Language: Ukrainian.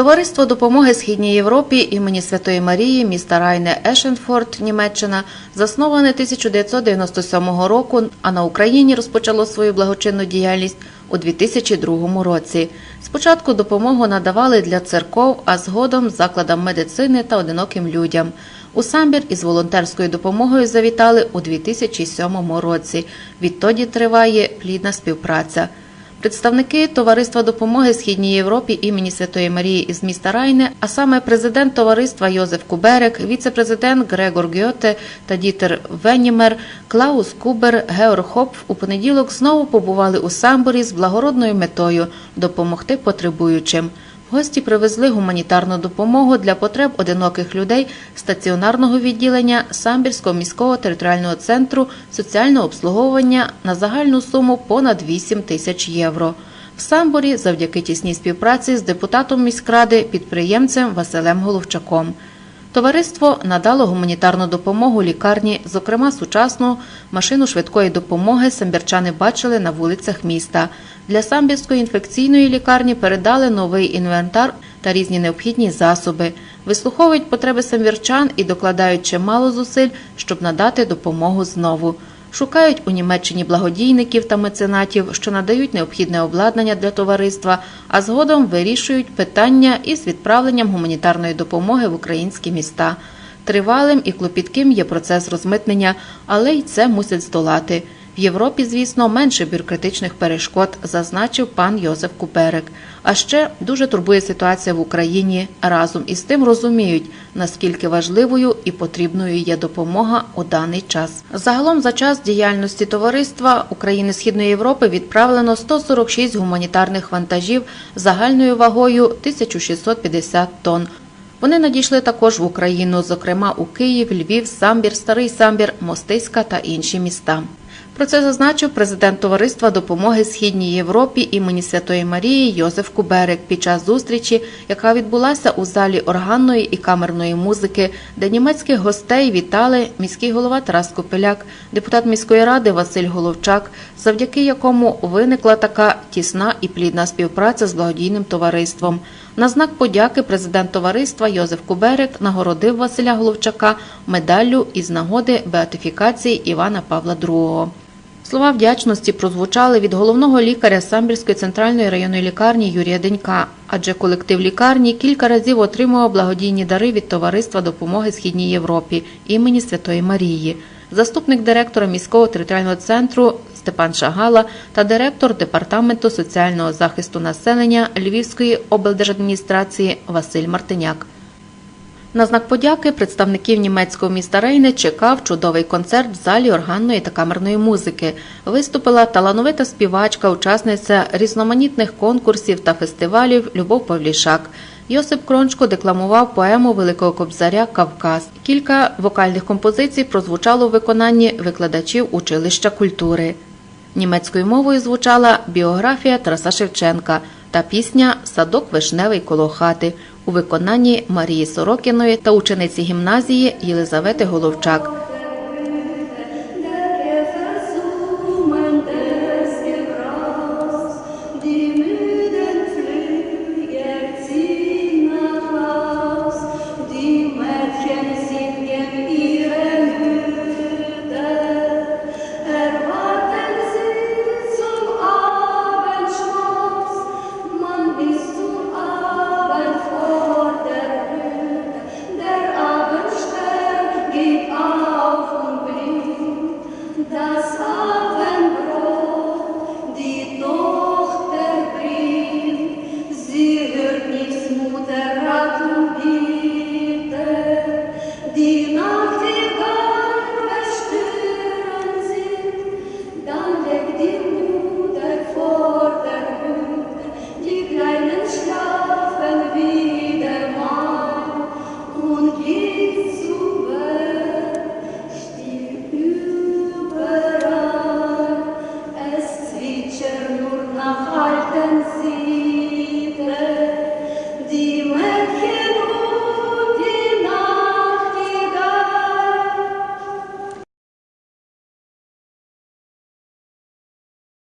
Товариство допомоги Східній Європі імені Святої Марії міста Райне Ешенфорд, Німеччина, засноване 1997 року, а на Україні розпочало свою благочинну діяльність у 2002 році. Спочатку допомогу надавали для церков, а згодом закладам медицини та одиноким людям. У Самбір із волонтерською допомогою завітали у 2007 році. Відтоді триває плідна співпраця. Представники Товариства допомоги Східній Європі імені Святої Марії із міста Райне, а саме президент товариства Йозеф Куберек, віце-президент Грегор Гьоте та Дітер Венімер, Клаус Кубер, Георг Хопф у понеділок знову побували у Самборі з благородною метою допомогти потребуючим. Гості привезли гуманітарну допомогу для потреб одиноких людей стаціонарного відділення Самбірського міського територіального центру соціального обслуговування на загальну суму понад 8 тисяч євро. В Самборі завдяки тісній співпраці з депутатом міськради підприємцем Василем Головчаком. Товариство надало гуманітарну допомогу лікарні, зокрема сучасну машину швидкої допомоги самбірчани бачили на вулицях міста. Для самбірської інфекційної лікарні передали новий інвентар та різні необхідні засоби. Вислуховують потреби самбірчан і докладають чимало зусиль, щоб надати допомогу знову. Шукають у Німеччині благодійників та меценатів, що надають необхідне обладнання для товариства, а згодом вирішують питання із відправленням гуманітарної допомоги в українські міста. Тривалим і клопітким є процес розмитнення, але й це мусять здолати. Європі, звісно, менше бюрократичних перешкод, зазначив пан Йозеф Куперек. А ще дуже турбує ситуація в Україні. Разом із тим розуміють, наскільки важливою і потрібною є допомога у даний час. Загалом за час діяльності товариства України Східної Європи відправлено 146 гуманітарних вантажів загальною вагою 1650 тонн. Вони надійшли також в Україну, зокрема у Київ, Львів, Самбір, Старий Самбір, Мостиська та інші міста. Про це зазначив президент Товариства допомоги Східній Європі імені Святої Марії Йозеф Куберик під час зустрічі, яка відбулася у залі органної і камерної музики, де німецьких гостей вітали міський голова Тарас Копеляк, депутат міської ради Василь Головчак, завдяки якому виникла така тісна і плідна співпраця з благодійним товариством. На знак подяки президент товариства Йозеф Куберик нагородив Василя Головчака медаллю із нагоди беатифікації Івана Павла II. Слова вдячності прозвучали від головного лікаря Самбірської центральної районної лікарні Юрія Денька, адже колектив лікарні кілька разів отримував благодійні дари від Товариства допомоги Східній Європі імені Святої Марії. Заступник директора міського територіального центру Степан Шагала та директор департаменту соціального захисту населення Львівської облдержадміністрації Василь Мартиняк. На знак подяки представників німецького міста Рейне чекав чудовий концерт в залі органної та камерної музики. Виступила талановита співачка, учасниця різноманітних конкурсів та фестивалів Любов Павлішак. Йосип Крончко декламував поему Великого Кобзаря Кавказ. Кілька вокальних композицій прозвучало в виконанні викладачів училища культури. Німецькою мовою звучала біографія Тараса Шевченка та пісня Садок вишневий коло хати у виконанні Марії Сорокіної та учениці гімназії Єлизавети Головчак.